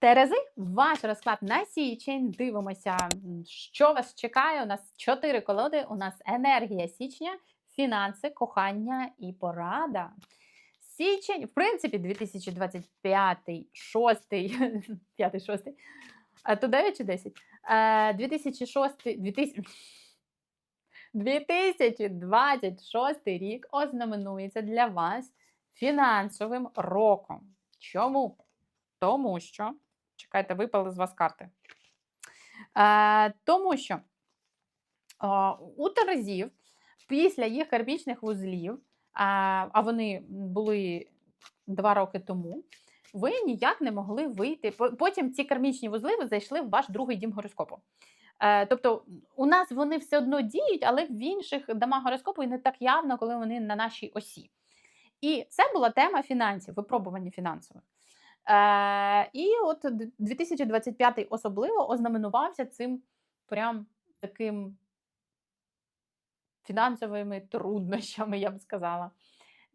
Терези, ваш розклад на січень. Дивимося, що вас чекає. У нас чотири колоди. У нас енергія січня, фінанси, кохання і порада. Січень, в принципі, 2025, 6, 5, 6, а то 9 чи 10? Е, 2006, 2000, 2026 рік ознаменується для вас фінансовим роком. Чому? Тому що, чекайте, випали з вас карти. Е, тому що е, у Терезів після їх кармічних вузлів, а, а вони були два роки тому, ви ніяк не могли вийти. Потім ці кармічні вузли зайшли в ваш другий дім гороскопу. Е, тобто у нас вони все одно діють, але в інших домах гороскопу і не так явно, коли вони на нашій осі. І це була тема фінансів, випробування фінансових. Е, і от 2025 особливо ознаменувався цим прям таким фінансовими труднощами, я б сказала.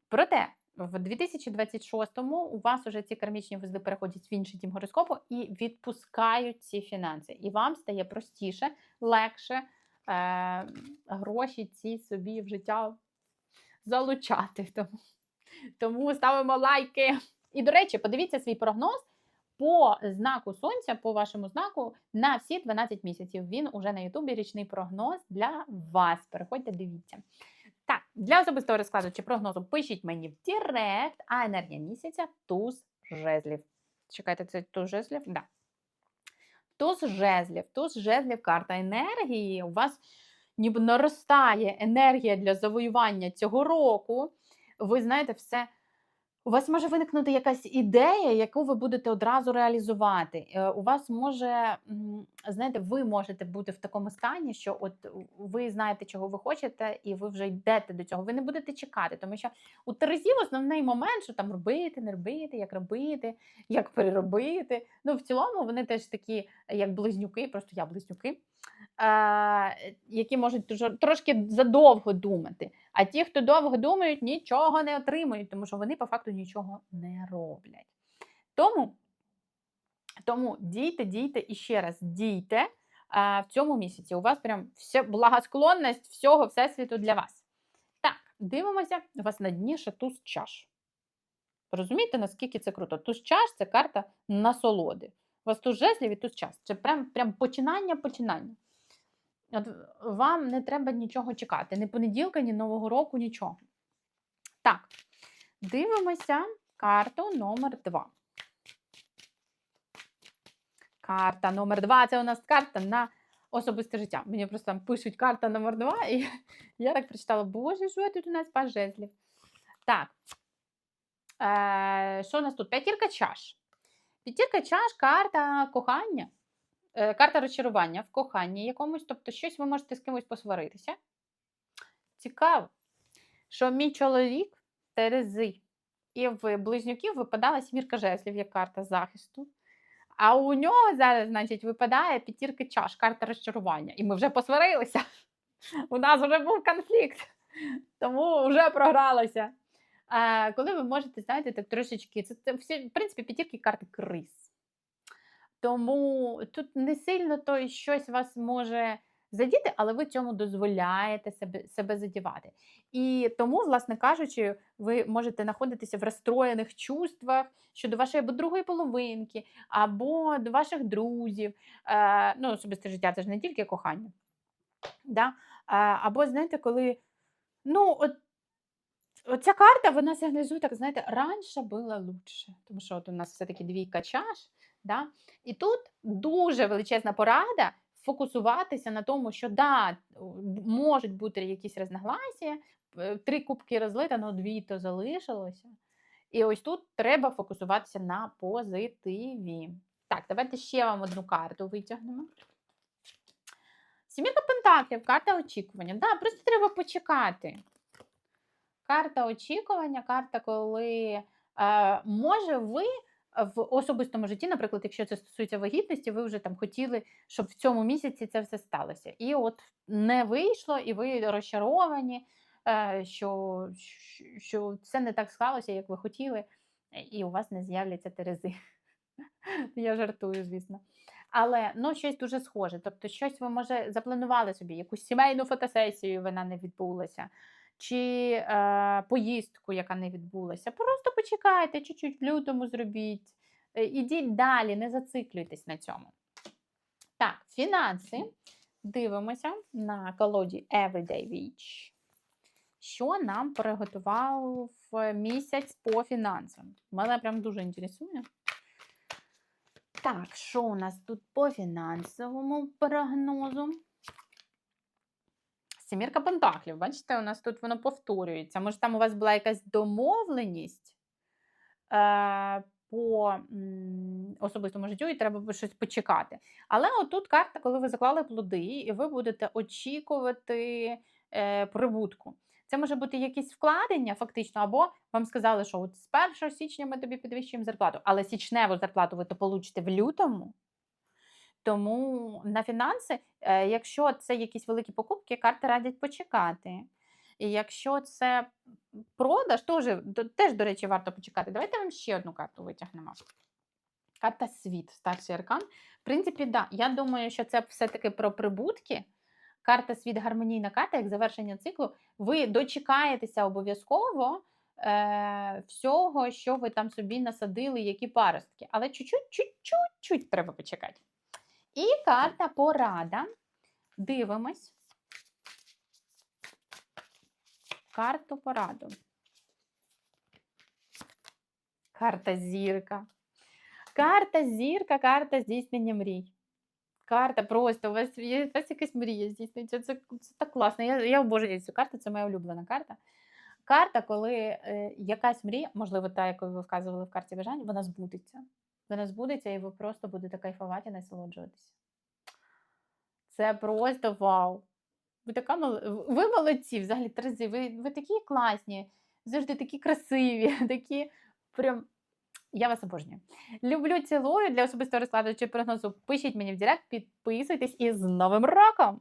Проте в 2026-му у вас уже ці кармічні вузли переходять в інший дім гороскопу і відпускають ці фінанси. І вам стає простіше, легше е, гроші ці собі в життя залучати. Тому, тому ставимо лайки. І, до речі, подивіться свій прогноз по знаку сонця, по вашому знаку, на всі 12 місяців. Він уже на Ютубі річний прогноз для вас. Переходьте, дивіться. Так, для особистого розкладу чи прогнозу пишіть мені в Директ, а енергія місяця туз жезлів. Чекайте, це туз жезлів? Да. Туз жезлів, туз жезлів, карта енергії. У вас ніби наростає енергія для завоювання цього року. Ви знаєте, все. У вас може виникнути якась ідея, яку ви будете одразу реалізувати. Е, У вас може, знаєте, ви можете бути в такому стані, що от ви знаєте, чого ви хочете, і ви вже йдете до цього. Ви не будете чекати, тому що у Терезів основний момент, що там робити, не робити, як робити, як переробити. Ну, в цілому вони теж такі, як близнюки, просто я близнюки, які можуть трошки задовго думати. А ті, хто довго думають, нічого не отримують, тому що вони по факту нічого не роблять. Тому, тому дійте, дійте і ще раз дійте а, в цьому місяці. У вас прям все, благосклонність всього Всесвіту для вас. Так, дивимося, у вас на дні туз чаш. Розумієте, наскільки це круто? Туз чаш це карта насолоди. У вас туз жезлів і туз чаш. Це прям, прям починання, починання. От вам не треба нічого чекати. Ні понеділка, ні Нового року, нічого. Так, дивимося карту номер 2. Карта номер 2 це у нас карта на особисте життя. Мені просто там пишуть карта номер 2, і я так прочитала, боже, що тут у нас паж жезлів. Так. Е, що у нас тут? П'ятірка чаш. П'ятірка чаш карта кохання. Е, карта розчарування в коханні якомусь, тобто щось ви можете з кимось посваритися. Цікаво, що мій чоловік Терези, і в близнюків випадала сімірка жезлів як карта захисту. А у нього зараз, значить, випадає п'ятірка чаш, карта розчарування. І ми вже посварилися. У нас вже був конфлікт, тому вже програлося. Коли ви можете, знаєте, так трошечки, це всі, в принципі, п'ятірки карти криз. Тому тут не сильно то щось вас може задіти, але ви цьому дозволяєте себе, себе задівати. І тому, власне кажучи, ви можете знаходитися в розстроєних чувствах щодо вашої або другої половинки, або до ваших друзів. Е, ну, особисте життя це ж не тільки кохання. Да? Е, або, знаєте, коли. Ну, от Оця карта вона сигналізує, так знаєте, раніше було лучше. Тому що от у нас все-таки двійка чаш. Да? І тут дуже величезна порада фокусуватися на тому, що да, можуть бути якісь розногласія, е, три кубки розлито, але дві то залишилося. І ось тут треба фокусуватися на позитиві. Так, давайте ще вам одну карту витягнемо. Сім'яка Пентаклів, карта очікування. Да, просто треба почекати. Карта очікування, карта, коли е, може ви в особистому житті, наприклад, якщо це стосується вагітності, ви вже там хотіли, щоб в цьому місяці це все сталося. І от не вийшло, і ви розчаровані, е, що, що це не так склалося, як ви хотіли, і у вас не з'являться терези. Я жартую, звісно. Але ну, щось дуже схоже. Тобто, щось ви, може, запланували собі, якусь сімейну фотосесію, вона не відбулася, чи е, поїздку, яка не відбулася. Просто почекайте, чуть-чуть в лютому зробіть. Е, Ідіть далі, не зациклюйтесь на цьому. Так, фінанси. Дивимося на колоді Everyday Witch. Що нам приготував місяць по фінансам? Мене прям дуже інтересує. Так, що у нас тут по фінансовому прогнозу? Сімірка Пентаклів. Бачите, у нас тут воно повторюється. Може, там у вас була якась домовленість е, по м, особистому життю, і треба щось почекати. Але отут карта, коли ви заклали плоди, і ви будете очікувати е, прибутку. Це може бути якісь вкладення, фактично, або вам сказали, що от з 1 січня ми тобі підвищуємо зарплату, але січневу зарплату ви то получите в лютому. Тому на фінанси, е, якщо це якісь великі покупки, карти радять почекати. І якщо це продаж, теж, теж, до речі, варто почекати. Давайте вам ще одну карту витягнемо. Карта світ, старший аркан. В принципі, да, я думаю, що це все-таки про прибутки. Карта світ гармонійна карта, як завершення циклу. Ви дочекаєтеся обов'язково е, всього, що ви там собі насадили, які паростки. Але чуть-чуть, чуть-чуть, чуть треба почекати. І карта порада. Дивимось. Карту пораду. Карта зірка. Карта зірка, карта здійснення мрій. Карта просто, у вас є у вас якась мрія здійснюється. Це, це так класно. Я, я обожнюю цю карту, це моя улюблена карта. Карта, коли е, якась мрія, можливо, та, яку ви вказували в карті бажань, вона збудеться. Вона збудеться, і ви просто будете кайфувати і насолоджуватися. Це просто вау. Ви така мол- ви молодці, взагалі Терези, ви, ви такі класні, завжди такі красиві, такі прям. Я вас обожнюю. Люблю, цілую для особистого розкладу чи прогнозу. Пишіть мені в директ, підписуйтесь і з Новим роком!